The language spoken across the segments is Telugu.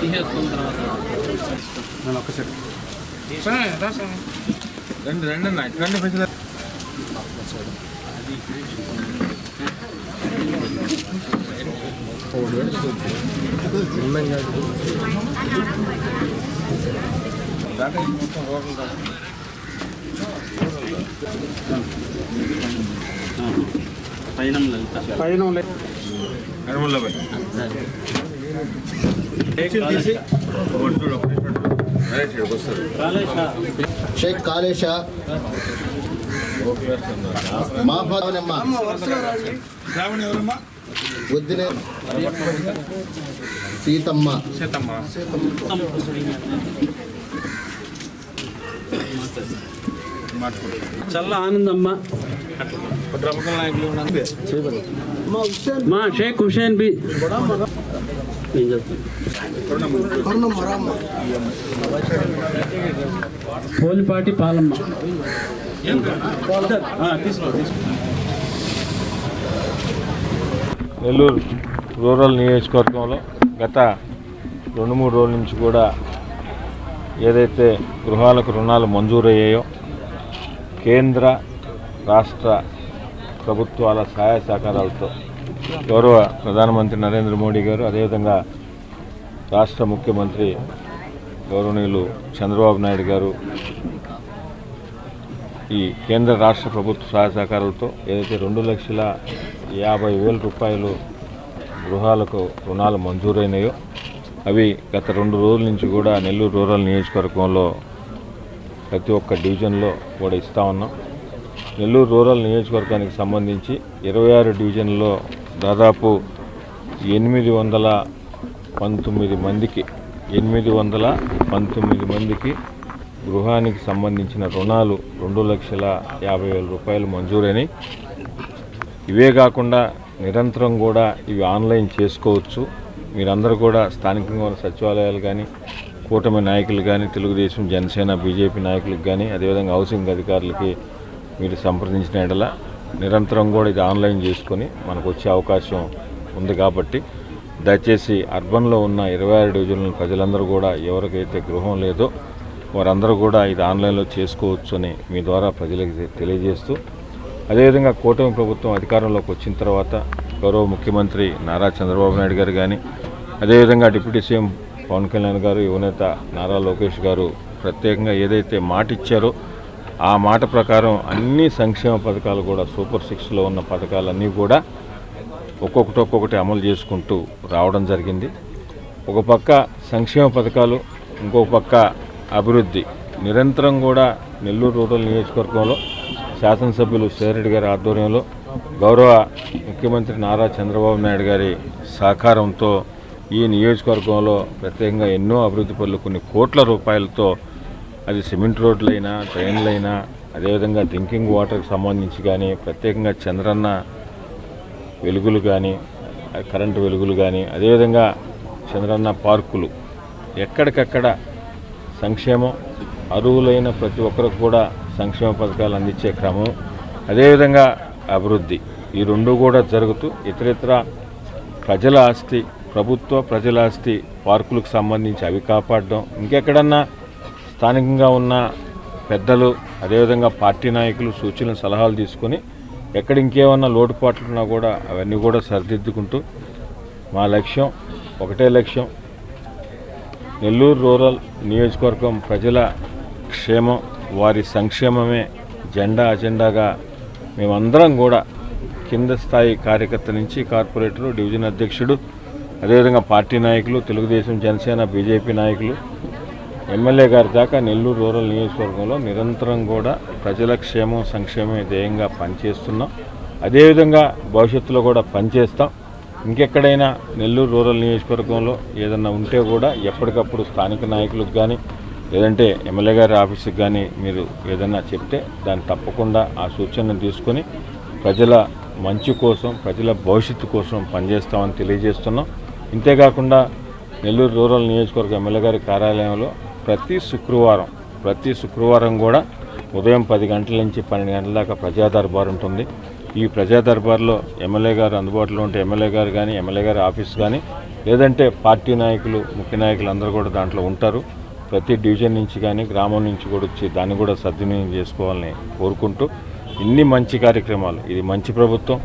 తీసేసుకున్న తర్వాత. నేను ఒక్కసారి రెండు రెండు అన్న రెండు రా. పైన పైన షేక్ కాళేశ మాఫాదనమ్మ వద్దినే సీతమ్మ సీతమ్మ. చల్ల ఆనందమ్మ. మా షేక్ హుషేన్ బి. ఏం చెప్తాను పోలిపాటి పాలమ్మ. నెల్లూరు రూరల్ నియోజకవర్గంలో గత రెండు మూడు రోజుల నుంచి కూడా ఏదైతే గృహాలకు రుణాలు మంజూరయ్యాయో కేంద్ర రాష్ట్ర ప్రభుత్వాల సహాయ సహకారాలతో గౌరవ ప్రధానమంత్రి నరేంద్ర మోడీ గారు అదేవిధంగా రాష్ట్ర ముఖ్యమంత్రి గౌరవనీయులు చంద్రబాబు నాయుడు గారు ఈ కేంద్ర రాష్ట్ర ప్రభుత్వ సహాయ సహకారాలతో ఏదైతే రెండు లక్షల యాభై వేల రూపాయలు గృహాలకు రుణాలు మంజూరైనాయో అవి గత రెండు రోజుల నుంచి కూడా నెల్లూరు రూరల్ నియోజకవర్గంలో ప్రతి ఒక్క డివిజన్లో కూడా ఇస్తా ఉన్నాం. నెల్లూరు రూరల్ నియోజకవర్గానికి సంబంధించి ఇరవై ఆరు డివిజన్లో దాదాపు ఎనిమిది వందల పంతొమ్మిది మందికి ఎనిమిది వందల పంతొమ్మిది మందికి గృహానికి సంబంధించిన రుణాలు రెండు లక్షల యాభై వేల రూపాయలు మంజూరని ఇవే కాకుండా నిరంతరం కూడా ఇవి ఆన్లైన్ చేసుకోవచ్చు. మీరందరూ కూడా స్థానికంగా ఉన్న సచివాలయాలు కానీ కూటమి నాయకులు కానీ తెలుగుదేశం జనసేన బీజేపీ నాయకులకు కానీ అదేవిధంగా హౌసింగ్ అధికారులకి మీరు సంప్రదించిన ఎడల నిరంతరం కూడా ఇది ఆన్లైన్ చేసుకొని మనకు వచ్చే అవకాశం ఉంది కాబట్టి దయచేసి అర్బన్లో ఉన్న ఇరవై ఆరు డివిజన్ల ప్రజలందరూ కూడా ఎవరికైతే గృహం లేదో వారందరూ కూడా ఇది ఆన్లైన్లో చేసుకోవచ్చు అని మీ ద్వారా ప్రజలకు తెలియజేస్తూ అదేవిధంగా కూటమి ప్రభుత్వం అధికారంలోకి వచ్చిన తర్వాత గౌరవ ముఖ్యమంత్రి నారా చంద్రబాబు నాయుడు గారు కానీ అదేవిధంగా డిప్యూటీ సీఎం పవన్ కళ్యాణ్ గారు యువనేత నారా లోకేష్ గారు ప్రత్యేకంగా ఏదైతే మాట ఇచ్చారో ఆ మాట ప్రకారం అన్ని సంక్షేమ పథకాలు కూడా సూపర్ సిక్స్లో ఉన్న పథకాలన్నీ కూడా ఒక్కొక్కటి ఒక్కొక్కటి అమలు చేసుకుంటూ రావడం జరిగింది. ఒక పక్క సంక్షేమ పథకాలు ఇంకొక పక్క అభివృద్ధి. నిరంతరం కూడా నెల్లూరు రూరల్ నియోజకవర్గంలో శాసనసభ్యులు సేరెడ్డి గారి ఆధ్వర్యంలో గౌరవ ముఖ్యమంత్రి నారా చంద్రబాబు నాయుడు గారి సహకారంతో ఈ నియోజకవర్గంలో ప్రత్యేకంగా ఎన్నో అభివృద్ధి పనులు కొన్ని కోట్ల రూపాయలతో అది సిమెంట్ రోడ్లైనా ట్రైన్లైనా అదేవిధంగా డ్రింకింగ్ వాటర్కి సంబంధించి కానీ ప్రత్యేకంగా చంద్రన్న వెలుగులు కానీ కరెంటు వెలుగులు కానీ అదేవిధంగా చంద్రన్న పార్కులు. ఎక్కడికక్కడ సంక్షేమం అరువులైన ప్రతి ఒక్కరికి కూడా సంక్షేమ పథకాలు అందించే క్రమం అదేవిధంగా అభివృద్ధి. ఈ రెండు కూడా జరుగుతూ ఇతరితర ప్రజల ఆస్తి ప్రభుత్వ ప్రజల ఆస్తి పార్కులకు సంబంధించి అవి కాపాడడం ఇంకెక్కడన్నా స్థానికంగా ఉన్న పెద్దలు అదేవిధంగా పార్టీ నాయకులు సూచనలు సలహాలు తీసుకొని ఎక్కడ ఇంకేమన్నా లోటుపాట్లు ఉన్నా కూడా అవన్నీ కూడా సరిదిద్దుకుంటూ మా లక్ష్యం ఒకటే లక్ష్యం. నెల్లూరు రూరల్ నియోజకవర్గం ప్రజల క్షేమం వారి సంక్షేమమే జెండా అజెండాగా మేమందరం కూడా కింద స్థాయి కార్యకర్త నుంచి కార్పొరేటరు డివిజన్ అధ్యక్షుడు అదేవిధంగా పార్టీ నాయకులు తెలుగుదేశం జనసేన బీజేపీ నాయకులు ఎమ్మెల్యే గారి దాకా నెల్లూరు రూరల్ నియోజకవర్గంలో నిరంతరం కూడా ప్రజల క్షేమం సంక్షేమం ధ్యేయంగా పనిచేస్తున్నాం. అదేవిధంగా భవిష్యత్తులో కూడా పనిచేస్తాం. ఇంకెక్కడైనా నెల్లూరు రూరల్ నియోజకవర్గంలో ఏదన్నా ఉంటే కూడా ఎప్పటికప్పుడు స్థానిక నాయకులకు కానీ లేదంటే ఎమ్మెల్యే గారి ఆఫీస్కి కానీ మీరు ఏదన్నా చెప్తే దాన్ని తప్పకుండా ఆ సూచనను తీసుకొని ప్రజల మంచి కోసం ప్రజల భవిష్యత్తు కోసం పనిచేస్తామని తెలియజేస్తున్నాం. ఇంతేకాకుండా నెల్లూరు రూరల్ నియోజకవర్గ ఎమ్మెల్యే గారి కార్యాలయంలో ప్రతి శుక్రవారం ప్రతి శుక్రవారం కూడా ఉదయం పది గంటల నుంచి పన్నెండు గంటల దాకా ప్రజా దర్బార్ ఉంటుంది. ఈ ప్రజా దర్బార్లో ఎమ్మెల్యే గారు అందుబాటులో ఉంటే ఎమ్మెల్యే గారు కానీ ఎమ్మెల్యే గారి ఆఫీస్ కానీ లేదంటే పార్టీ నాయకులు ముఖ్య నాయకులు అందరూ కూడా దాంట్లో ఉంటారు. ప్రతి డివిజన్ నుంచి కానీ గ్రామం నుంచి కూడా వచ్చి దాన్ని కూడా సద్వినియోగం చేసుకోవాలని కోరుకుంటూ ఇన్ని మంచి కార్యక్రమాలు. ఇది మంచి ప్రభుత్వం.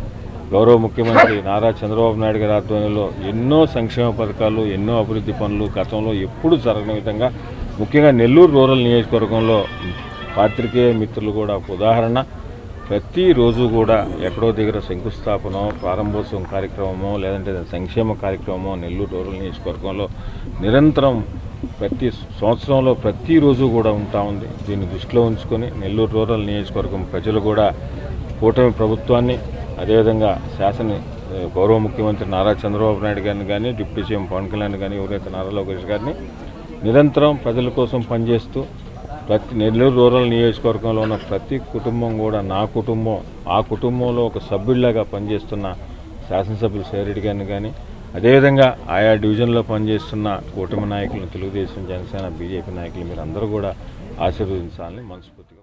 గౌరవ ముఖ్యమంత్రి నారా చంద్రబాబు నాయుడు గారి ఆధ్వర్యంలో ఎన్నో సంక్షేమ పథకాలు ఎన్నో అభివృద్ధి పనులు గతంలో ఎప్పుడు జరగని విధంగా ముఖ్యంగా నెల్లూరు రూరల్ నియోజకవర్గంలో పాత్రికేయ మిత్రులు కూడా ఒక ఉదాహరణ. ప్రతిరోజు కూడా ఎక్కడో దగ్గర శంకుస్థాపన ప్రారంభోత్సవం కార్యక్రమమో లేదంటే సంక్షేమ కార్యక్రమమో నెల్లూరు రూరల్ నియోజకవర్గంలో నిరంతరం ప్రతి సంవత్సరంలో ప్రతిరోజు కూడా ఉంటా ఉంది. దీన్ని దృష్టిలో ఉంచుకొని నెల్లూరు రూరల్ నియోజకవర్గం ప్రజలు కూడా కూటమి ప్రభుత్వాన్ని అదేవిధంగా శాసన గౌరవ ముఖ్యమంత్రి నారా చంద్రబాబు నాయుడు గారిని కానీ డిప్యూటీ సీఎం పవన్ కళ్యాణ్ కానీ ఎవరైతే నారా లోకేష్ గారిని నిరంతరం ప్రజల కోసం పనిచేస్తూ ప్రతి నెల్లూరు రూరల్ నియోజకవర్గంలో ఉన్న ప్రతి కుటుంబం కూడా నా కుటుంబం ఆ కుటుంబంలో ఒక సభ్యుల్లాగా పనిచేస్తున్న శాసనసభ్యులు సేరెడ్డి గారిని కానీ అదేవిధంగా ఆయా డివిజన్లో పనిచేస్తున్న కూటమి నాయకులను తెలుగుదేశం జనసేన బీజేపీ నాయకులు మీరు అందరూ కూడా ఆశీర్వదించాలని మనస్ఫూర్తిగా